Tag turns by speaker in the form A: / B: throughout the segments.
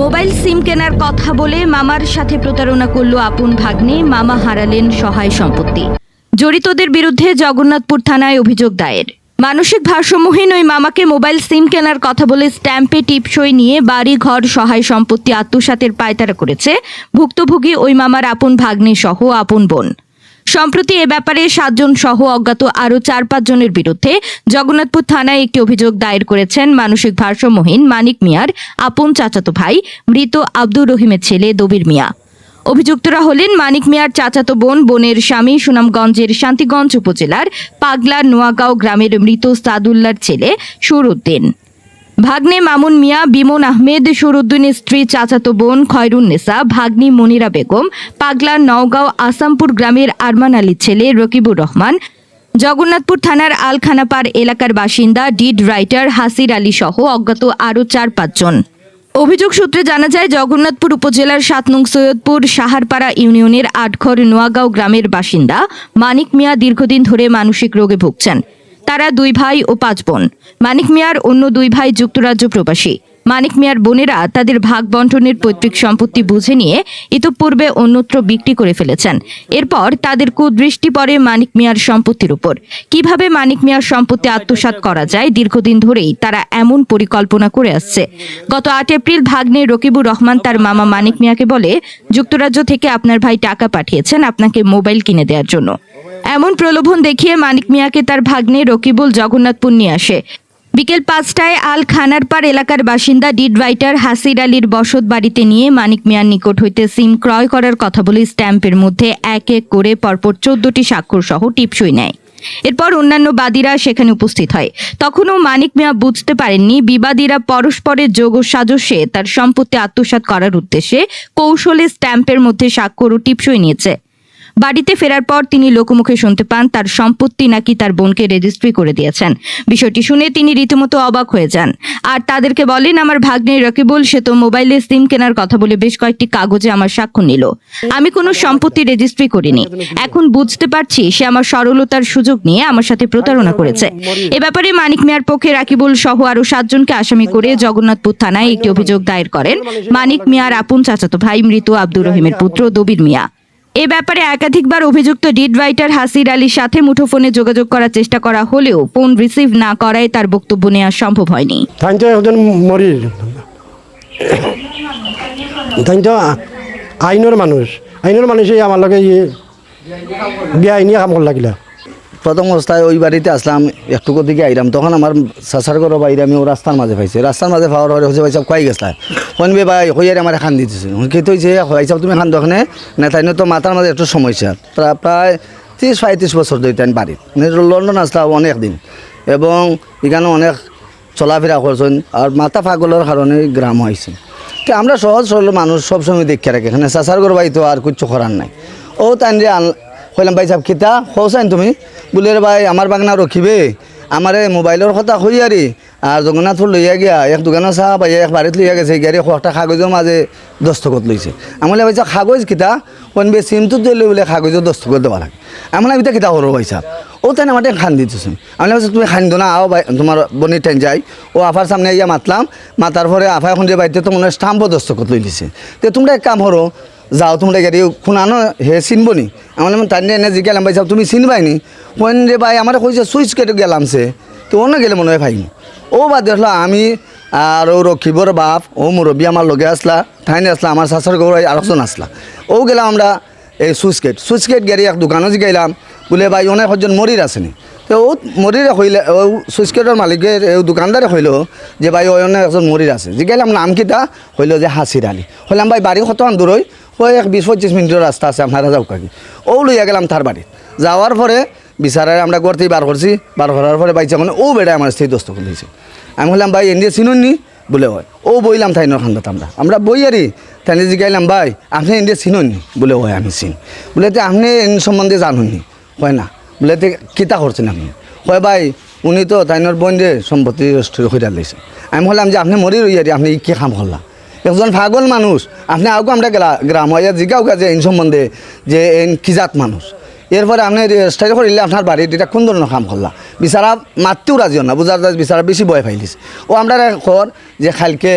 A: Mobile সিম কেনার কথা বলে মামার সাথে প্রতারণা করল আপন ভাগ্নে। মামা হারালেন সহায় সম্পত্তি। জড়িতদের বিরুদ্ধে জগন্নাথপুর থানায় অভিযোগ দায়ের। মানসিক ভারসাম্যহীন ওই মামাকে মোবাইল সিম কেনার কথা বলে স্ট্যাম্পে টিপসই নিয়ে বাড়ি ঘর সহায় সম্পত্তি আত্মসাতের পায়তারা করেছে। ভুক্তভোগী ওই মামার আপন ভাগ্নে সহ আপন বোন। সম্প্রতি এ ব্যাপারে সাতজন সহ অজ্ঞাত আরও চার পাঁচজনের বিরুদ্ধে জগন্নাথপুর থানায় একটি অভিযোগ দায়ের করেছেন মানসিক ভারসাম্যহীন মানিক মিয়ার আপন চাচাতো ভাই মৃত আব্দুর রহিমের ছেলে দবির মিয়া। অভিযুক্তরা হলেন মানিক মিয়ার চাচাতো বোন, বোনের স্বামী সুনামগঞ্জের শান্তিগঞ্জ উপজেলার পাগলার নোয়াগাঁও গ্রামের মৃত সাদুল্লার ছেলে সুরউদ্দিন ভাগ্নে মামুন মিয়া, বিমন আহমেদ সুরুদ্দিনের স্ত্রী, চাচাতো বোন খয়রুন্নেসা ভাগ্নি মনিরা বেগম, পাগলা নওগাঁও আসামপুর গ্রামের আরমান আলীর ছেলে রকিবুর রহমান, জগন্নাথপুর থানার আলখানাপাড় এলাকার বাসিন্দা, ডিড রাইটার হাসির আলী সহ অজ্ঞাত আরও চার পাঁচজন অভিযোগ সূত্রে জানা যায়, জগন্নাথপুর উপজেলার সাত নং সৈয়দপুর সাহারপাড়া ইউনিয়নের আটঘর নোয়াগাঁও গ্রামের বাসিন্দা মানিক মিয়া দীর্ঘদিন ধরে মানসিক রোগে ভুগছেন। তারা দুই ভাই ও পাঁচ বোন। মানিক মিয়ার অন্য দুই ভাই যুক্তরাজ্য প্রবাসী। মানিক মিয়ার বোনেরা তাদের ভাগ বন্টনের পৈতৃক সম্পত্তি বুঝে নিয়ে ইতোপূর্বে অন্যত্র বিক্রি করে ফেলেছেন। এরপর তাদের কুদৃষ্টি পড়ে মানিক মিয়ার সম্পত্তির উপর। কীভাবে মানিক মিয়ার সম্পত্তি আত্মসাৎ করা যায় দীর্ঘদিন ধরেই তারা এমন পরিকল্পনা করে আসছে। গত আট এপ্রিল ভাগ্নে রকিবুর রহমান তার মামা মানিক মিয়াকে বলে, যুক্তরাজ্য থেকে আপনার ভাই টাকা পাঠিয়েছেন আপনাকে মোবাইল কিনে দেওয়ার জন্য। এমন প্রলোভন দেখিয়ে মানিক মিয়াকে তার ভাগ্নে রকিবুল জগন্নাথপুর নিয়ে আসে। বিকেল পাঁচটায় আল খানারপাড় এলাকার বাসিন্দা ডিড রাইটার হাসির আলীর বসত বাড়িতে নিয়ে মানিক মিয়ার নিকট হইতে সিম ক্রয় করার কথা বলে স্ট্যাম্পের মধ্যে এক এক করে পরপর চোদ্দটি স্বাক্ষর সহ টিপসই নেয়। এরপর অন্যান্য বাদীরা সেখানে উপস্থিত হয়। তখনও মানিক মিয়া বুঝতে পারেননি বিবাদীরা পরস্পরের যোগ ও সাজস্যে তার সম্পত্তি আত্মসাৎ করার উদ্দেশ্যে কৌশলে স্ট্যাম্পের মধ্যে স্বাক্ষর ও টিপসই নিয়েছে। বাড়িতে ফেরার পর তিনি লোকমুখে শুনতে পান তার সম্পত্তি নাকি তার বোনকে রেজিস্ট্রি করে দিয়েছেন। বিষয়টি শুনে তিনি রীতিমতো অবাক হয়ে যান। আর তাদেরকে বলেন, আমার ভাগ্নে রকিবুল, সে তো মোবাইলে সিম কেনার কথা বলে বেশ কয়েকটি কাগজে আমার স্বাক্ষর নিল। আমি কোনো সম্পত্তি রেজিস্ট্রি করিনি। এখন বুঝতে পারছি সে আমার সরলতার সুযোগ নিয়ে আমার সাথে প্রতারণা করেছে। এ ব্যাপারে মানিক মিয়ার পক্ষে রাকিবুল সহ আরও সাতজনকে আসামি করে জগন্নাথপুর থানায় একটি অভিযোগ দায়ের করেন মানিক মিয়ার আপন চাচাতো ভাই মৃত আব্দুর রহিমের পুত্র দবির মিয়া। এ ব্যাপারে একাধিকবার অভিযুক্ত ডিড রাইটার হাসির আলীর সাথে মুঠোফোনে যোগাযোগ করার চেষ্টা করা হলেও ফোন রিসিভ না করায় তার বক্তব্য নেওয়া সম্ভব হয়নি।
B: একজন মরির আইনের মানুষ। আইনের মানুষই আমার লগে ইয়ে বিয়া আইনি কাম করা লাগিলা
C: প্রথম অবস্থায় ওই বাড়িতে আসলাম একটু দিকে আইলাম তখন আমার চাচার ঘর বাইরে আমি ও রাস্তার মাঝে পাইছি। রাস্তার মাঝে পাওয়ার পরে হচ্ছে ভাই সব খাই গেছিলাম কোন বে হইয়ারে আমার খান দিতেছে কি তো হয়েছে ভাই সব তুমি খান দোকানে না, তাই তো মাথার মাঝে একটু সমস্যা। প্রা- প্রায় ত্রিশ পঁয়ত্রিশ বছর ধরে তাই বাড়িত। লন্ডন আসলাম অনেক দিন। এবং এখানে অনেক চলাফেরা করছেন আর মাথা পাগলের কারণে গ্রাম হয়েছে। তো আমরা সহজ সরল মানুষ সবসময় দেখে রাখি। এখানে চাচার ঘর বাড়ি তো আর কিচ্ছু করার নাই। ও তাই কইলাম, ভাই সাহেব খিতা হৌসাইন তুমি? বলে রে ভাই, আমার বাগনা রখিবে। আমারে মোবাইলের কথা হইয়ারি আর জগন্নাথপুর লইয়া গিয়া এক দোকানে চাহ পাই এক বাড়িত লইয়া গেছে গাড়ি একটা কাগজের মাঝে দস্তখত লইছে আমি বলে ভাইসা কাগজ কিতা? কোনবে সিমটো দিলে বলে কাগজের দস্তখত দেওয়া লাগে। আমি বলে কিতা ভাই সাহেব ও তাই আমার খান দিতেছে আমি বলছি তুমি খান না, আও ভাই তোমার বনির টাইম যাই ও আফার সামনে ইয়া মাতলাম মাতার পরে আফা এখন যে বাড়িতে তো মনে হয় স্টাম্পও দস্তখত লই দিছে। তো তোমরা এক কাম করো, যাও তোমরা গাড়ি খুনানো হে চিনব নি? আমার তাই এনে জিজ্ঞালাম ভাই সাহেব তুমি চিনবাই নি? কোন রে ভাই, আমার কইছে, সুইচ কেটে গেলাম সে। তো অন্য গেলে মনে হয় ভাইনি ও বাদ দেখল আমি আর ও রক্ষিবর বাপ, ও মুরব্বী আমার লগে আসলা, ঠাইনে আসলা, আমার শাশুর গৌরাই আরেকজন আসলা। ও গেলাম আমরা এই সুইচ গেট সুইচ গেট গাড়ি এক দোকানও জিগাইলাম বলে ভাই অনেক একজন মরির আসেনি তো ও মরিরে হইলে, ও সুইচ গেটের মালিকের দোকানদারে হইল যে ভাই ওই অনেক একজন মরির আছে। জিগাইলাম নাম কিটা হইল যে হাসির আলী। হইলাম ভাই বাড়ি কত দূর ওই এক বিশ পঁচিশ মিনিটের রাস্তা আছে আপনারা যাও ও লইয়া গেলাম তার বাড়ি। যাওয়ার পরে বিচারায় আমরা করতেই বার করছি, বার করার পরে বাইচা মানে ও বেড়ায় আমার স্ত্রী দোস্ত খুলেছে আমি বললাম, ভাই, এনে চিনুন নি, বলে হয় ও বইলাম থাইনের খান্দাত আমরা। আমরা বই আরি তাই জিগাইলাম ভাই, আপনি এনে চিনুন নি, বলে হয় আমি চিন। বলে তো, আপনি এন সম্বন্ধে জানুন নি। হয় না। বলে তো, কিতা করছেন আপনি? হয় ভাই, উনি তো তাইনের বোন যে সম্পত্তি হইয়া লাইছে আমি বললাম যে, আপনি মরি রইয়ারি আপনি কি কাম করলা একজন পাগল মানুষ, আপনি আগে আমরা গ্রাম হইয়া জিগাও যে এই সম্বন্ধে, যে এন কিজাত মানুষ। এরপরে আপনি রেজিস্টার করিলে আপনার বাড়ির এটা কোন ধরনের কাম করলা? বিচারা মাততেও রাজি না, বুঝার বিচারা বেশি বয় ফাইলিস ও আমরা কর যে খালকে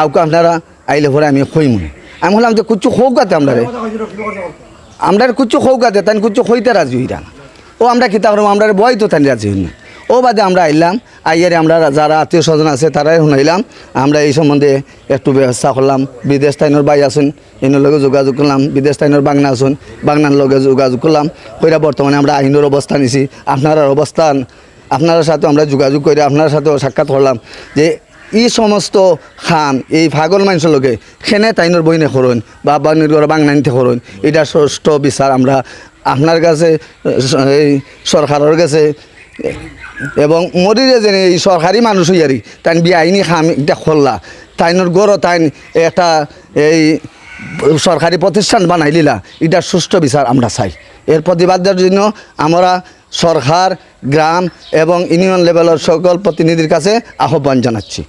C: আউকে আপনারা আইলে পরে আমি খইমু আমি বললাম যে কুচ্ছু হোক গাতে আমরা রে আমরা কুচ্ছু হোক গাতে তাই কুচ্ছু খইতে রাজি হইরা ও আমরা কিতা করব আমরা বয় তো তাই রাজি হই না। ও বাদে আমরা আইলাম, আইয়ারে আমরা যারা আত্মীয় স্বজন আছে তারাই শুনাইলাম আমরা এই সম্বন্ধে একটু ব্যবস্থা করলাম। বিদেশ তাইনোর বাই আসুন এনের লগে যোগাযোগ করলাম। বিদেশ তাইনোর বাংনা আসুন বাংনার লগে যোগাযোগ করলাম। কইরা বর্তমানে আমরা আইনের অবস্থা নিছি। আপনার অবস্থান, আপনার সাথে আমরা যোগাযোগ করে আপনার সাথেও সাক্ষাৎ করলাম যে এই সমস্ত খান, এই পাগল মানুষের লোকে খেনে তাইনোর বইনে করুন বা বানির বাংনানিতে করুন। এটা ষষ্ঠ বিচার। আমরা আপনার কাছে, এই সরকারের কাছে এবং মরিরে যে এই সরকারি মানুষ হইয়ারি তাই বিআইনি খাম, এটা খোল্লা। তাইনোর গড় তাইন একটা এই সরকারি প্রতিষ্ঠান বানাই লিলা, এটা সুষ্ঠু বিচার আমরা চাই। এর প্রতিবাদের জন্য আমরা সরকার, গ্রাম এবং ইউনিয়ন লেভেলের সকল প্রতিনিধির কাছে আহ্বান জানাচ্ছি।